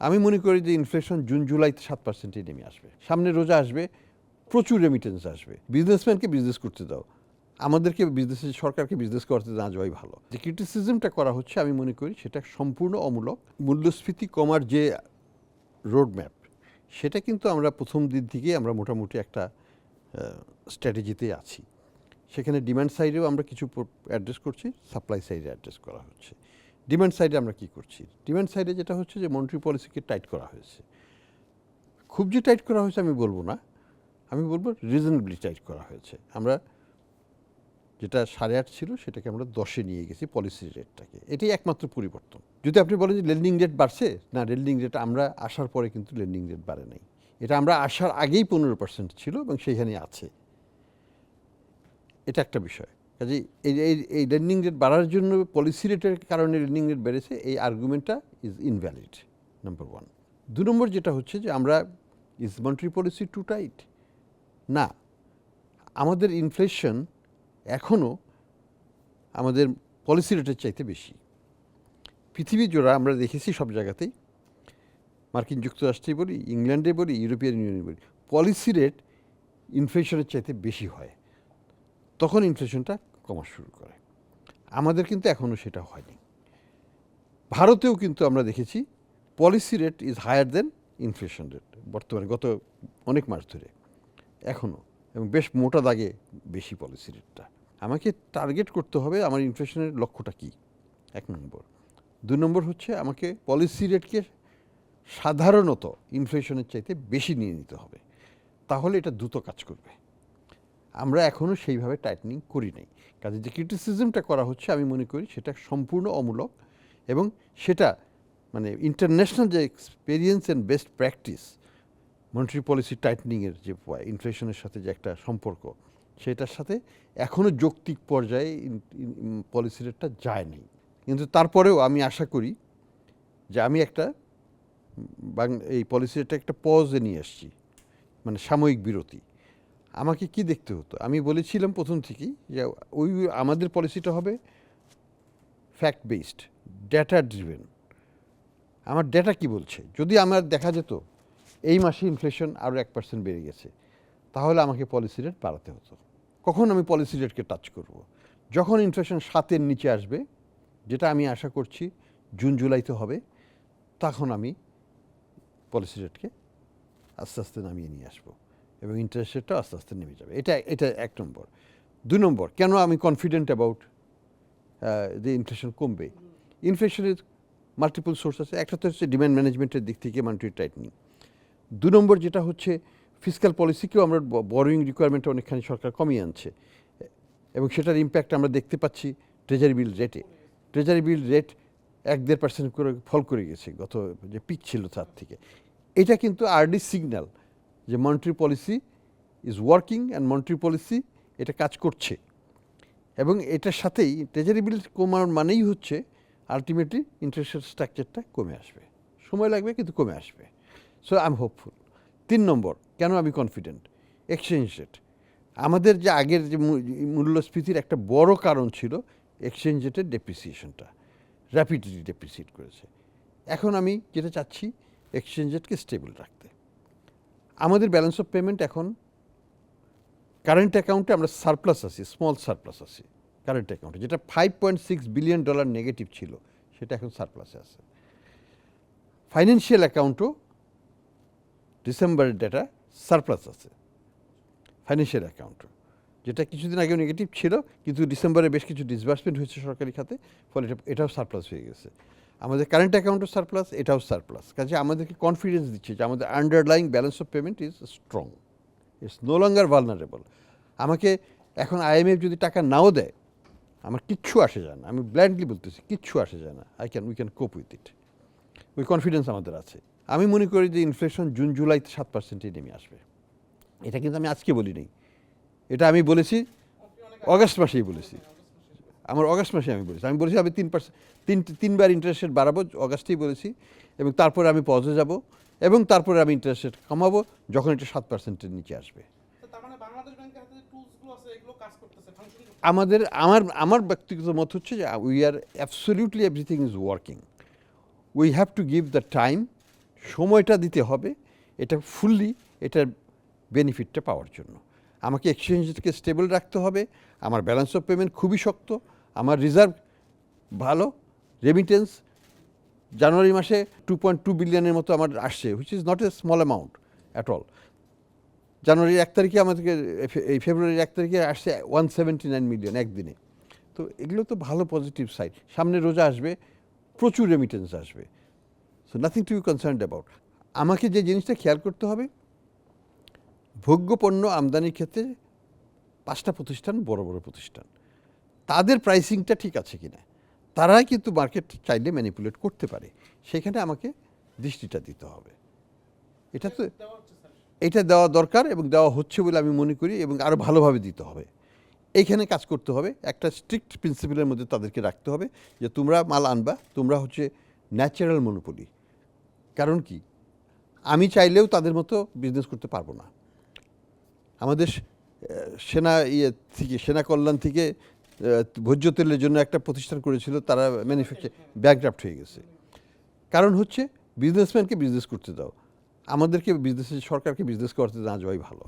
আমি মনে করি যে ইনফ্লেশন জুন জুলাইতে সাত পার্সেন্টে নেমে আসবে। সামনে রোজা আসবে, প্রচুর রেমিটেন্স আসবে। বিজনেসম্যানকে বিজনেস করতে দাও। আমাদেরকে বিজনেস সরকারকে বিজনেস করতে না যাওয়াই ভালো। যে ক্রিটিসিজমটা করা হচ্ছে, আমি মনে করি সেটা সম্পূর্ণ অমূলক। মূল্যস্ফীতি কমার যে রোড ম্যাপ সেটা কিন্তু আমরা প্রথম দিন থেকেই আমরা মোটামুটি একটা স্ট্র্যাটেজিতে আছি। সেখানে ডিমান্ড সাইডেও আমরা কিছু অ্যাড্রেস করছি সাপ্লাই সাইডে অ্যাড্রেস করা হচ্ছে। ডিমান্ড সাইডে আমরা কি করছি? ডিমান্ড সাইডে যেটা হচ্ছে যে মন্ট্রি পলিসিকে টাইট করা হয়েছে। খুব যে টাইট করা হয়েছে আমি বলব না। আমি বলব রিজনেবলি টাইট করা হয়েছে। আমরা যেটা সাড়ে আট ছিল সেটাকে আমরা দশে নিয়ে গেছি পলিসি রেটটাকে এটাই একমাত্র পরিবর্তন। যদি আপনি বলেন যে লেন্ডিং রেট বাড়ছে, না লেন্ডিং রেট আমরা আসার পরে কিন্তু লেন্ডিং রেট বাড়ে নাই। এটা আমরা আসার আগেই পনেরো পার্সেন্ট ছিল এবং সেইখানে আছে। এটা একটা বিষয়। কাজে এই এই- লেন্ডিং রেট বাড়ার জন্য পলিসি রেটের কারণে লেন্ডিং রেট বেড়েছে, এই আর্গুমেন্টটা ইজ ইনভ্যালিড নাম্বার ওয়ান দু নম্বর যেটা হচ্ছে যে আমরা is monetary policy to tight না, আমাদের ইনফ্লেশন এখনও আমাদের পলিসি রেটের চাইতে বেশি। পৃথিবী জোড়া আমরা দেখেছি সব জায়গাতেই, মার্কিন যুক্তরাষ্ট্রে বলি, ইংল্যান্ডে বলি, ইউরোপিয়ান ইউনিয়নে বলি পলিসি রেট ইনফ্লেশনের চাইতে বেশি হয়। তখন ইনফ্লেশনটা কমা শুরু করে। আমাদের কিন্তু এখনও সেটা হয়নি। ভারতেও কিন্তু আমরা দেখেছি policy rate is higher than inflation rate বর্তমানে গত অনেক মাস ধরে। এখনও এবং বেশ মোটা দাগে বেশি পলিসি রেটটা আমাকে টার্গেট করতে হবে আমার ইনফ্লেশনের লক্ষ্যটা কী? এক নম্বর। দুই নম্বর হচ্ছে আমাকে পলিসি রেটকে সাধারণত ইনফ্লেশনের চাইতে বেশি নিয়ে নিতে হবে। তাহলে এটা দ্রুত কাজ করবে। আমরা এখনও সেইভাবে টাইটনিং করি নাই। কাজে যে ক্রিটিসিজমটা করা হচ্ছে, আমি মনে করি সেটা সম্পূর্ণ অমূলক এবং সেটা মানে ইন্টারন্যাশনাল যে experience and best practice monetary policy টাইটনিংয়ের যে ইনফ্লেশনের সাথে যে একটা সম্পর্ক, সেটার সাথে এখনও যৌক্তিক পর্যায়ে পলিসি রেটটা যায় যায়নি কিন্তু তারপরেও আমি আশা করি যে আমি একটা এই পলিসি রেটটা একটা পজে নিয়ে আসছি। মানে সাময়িক বিরতি। আমাকে কি দেখতে হতো? আমি বলেছিলাম প্রথম থেকেই যে ওই আমাদের পলিসিটা হবে ফ্যাক্ট বেসড ডেটা ড্রিভেন আমার ডেটা কি বলছে? যদি আমার দেখা যেত, এই মাসে ইনফ্লেশন আরও এক পার্সেন্ট বেড়ে গেছে, তাহলে আমাকে পলিসি রেট বাড়াতে হতো। কখন আমি পলিসি রেটকে টাচ করব। যখন ইনফ্লেশন সাতের নিচে আসবে, যেটা আমি আশা করছি জুন জুলাইতে হবে, তখন আমি পলিসি রেটকে আস্তে আস্তে নামিয়ে নিয়ে আসব। এবং ইন্টারেস্ট রেটটাও আস্তে আস্তে নেমে যাবে। এটা এটা এক নম্বর। দু নম্বর, কেন আমি কনফিডেন্ট অ্যাবাউট যে ইনফ্লেশন কমবে? ইনফ্লেশনের মাল্টিপল সোর্স আছে। একটা তো হচ্ছে ডিমান্ড ম্যানেজমেন্টের দিক থেকে মানিটারি টাইটনিং দু নম্বর যেটা হচ্ছে ফিজিক্যাল পলিসিকেও আমরা বরোয়িং রিকোয়ারমেন্টটা অনেকখানি সরকার কমিয়ে আনছে। এবং সেটার ইম্প্যাক্ট আমরা দেখতে পাচ্ছি ট্রেজারি বিল রেটে ট্রেজারি বিল রেট এক দেড় পার্সেন্ট করে ফল করে গেছে গত যে পিক ছিল তার থেকে। এটা কিন্তু আর্লি সিগন্যাল যে monetary policy is working and monetary policy এটা কাজ করছে। এবং এটার সাথেই ট্রেজারি বিল কমার মানেই হচ্ছে আলটিমেটলি ইন্টারেস্ট স্ট্রাকচারটা কমে আসবে। সময় লাগবে কিন্তু কমে আসবে। সো আই এম হোপফুল তিন নম্বর, কেন আমি কনফিডেন্ট এক্সচেঞ্জ রেট আমাদের যে আগের যে মূল্যস্ফীতির একটা বড় কারণ ছিল এক্সচেঞ্জ রেটের ডেপ্রিসিয়েশনটা র্যাপিডলি ডেপ্রিসিয়েট করেছে। এখন আমি যেটা চাচ্ছি এক্সচেঞ্জ রেটকে স্টেবল রাখতে। আমাদের ব্যালেন্স অফ পেমেন্ট এখন কারেন্ট অ্যাকাউন্টে আমরা সারপ্লাস আছি স্মল সারপ্লাস আছি কারেন্ট অ্যাকাউন্টে যেটা five point six billion dollar negative ছিল, সেটা এখন সারপ্লাসে আছে। ফাইন্যান্সিয়াল অ্যাকাউন্টও ডিসেম্বরের ডেটা সারপ্লাস আছে ফাইন্যান্সিয়াল অ্যাকাউন্টও যেটা কিছুদিন আগেও নেগেটিভ ছিল, কিন্তু ডিসেম্বরে বেশ কিছু ডিসবার্সমেন্ট হয়েছে সরকারি খাতে, ফলে এটা, এটাও সারপ্লাস হয়ে গেছে। আমাদের কারেন্ট অ্যাকাউন্টও সারপ্লাস এটাও সারপ্লাস কাজে আমাদেরকে কনফিডেন্স দিচ্ছে যে আমাদের underlying balance of payment is strong it's no longer vulnerable আমাকে এখন আইএমএফ যদি টাকা নাও দেয়, আমার কিচ্ছু আসে যায় না। আমি ব্ল্যান্ডলি বলতেছি, কিচ্ছু আসে যায় না। I can we can cope with it ওই কনফিডেন্স আমাদের আছে। আমি মনে করি যে ইনফ্লেশন জুন জুলাইতে সাত পার্সেন্টে নেমে আসবে। এটা কিন্তু আমি আজকে বলি নাই এটা আমি বলেছি অগাস্ট মাসেই বলেছি। আমার অগাস্ট মাসে আমি বলেছি। আমি বলেছি আমি তিন পার্সেন্ট তিন তিনবার ইন্টারেস্ট রেট বাড়াবো অগাস্টেই বলেছি। এবং তারপরে আমি পজে যাব এবং তারপরে আমি ইন্টারেস্ট রেট কমাবো যখন এটা সাত পার্সেন্টের নিচে আসবে। মানে আমাদের আমার আমার ব্যক্তিগত মত হচ্ছে যে we are absolutely everything is working we have to give the time সময়টা দিতে হবে এটা ফুললি এটার বেনিফিটটা পাওয়ার জন্য। আমাকে এক্সচেঞ্জকে স্টেবল রাখতে হবে আমার ব্যালেন্স অফ পেমেন্ট খুবই শক্ত আমার রিজার্ভ ভালো রেমিটেন্স জানুয়ারি মাসে টু পয়েন্ট টু বিলিয়নের মতো আমার আসছে which is not a small amount at all জানুয়ারির এক তারিখে আমাদেরকে, এই ফেব্রুয়ারির এক তারিখে আসছে ওয়ান সেভেন্টি নাইন মিলিয়ন একদিনে। তো এগুলো তো ভালো পজিটিভ সাইড সামনে রোজা আসবে, প্রচুর রেমিটেন্স আসবে। So nothing to be concern about আমাকে যে জিনিসটা খেয়াল করতে হবে, ভোগ্যপণ্য আমদানির ক্ষেত্রে পাঁচটা প্রতিষ্ঠান বড় বড় প্রতিষ্ঠান। তাদের প্রাইসিংটা ঠিক আছে কিনা? তারাই কিন্তু মার্কেট চাইলে ম্যানিপুলেট করতে পারে। সেখানে আমাকে দৃষ্টিটা দিতে হবে। এটা তো এটা দেওয়া দরকার এবং দেওয়া হচ্ছে বলে আমি মনে করি এবং আরও ভালোভাবে দিতে হবে। এইখানে কাজ করতে হবে। একটা স্ট্রিক্ট প্রিন্সিপালের মধ্যে তাদেরকে রাখতে হবে যে তোমরা মাল আনবা, তোমরা হচ্ছে ন্যাচারাল মনোপলি কারণ কি? আমি চাইলেও তাদের মতো বিজনেস করতে পারব না। আমাদের সেনা ইয়ে থেকে, সেনা কল্যাণ থেকে ভোজ্য তেলের জন্য একটা প্রতিষ্ঠান করেছিল, তারা ম্যানুফ্যাকচার ব্যাকড্রাফট হয়ে গেছে। কারণ হচ্ছে বিজনেসম্যানকে বিজনেস করতে দাও। আমাদেরকে বিজনেসের সরকারকে বিজনেস করতে না যাওয়াই ভালো।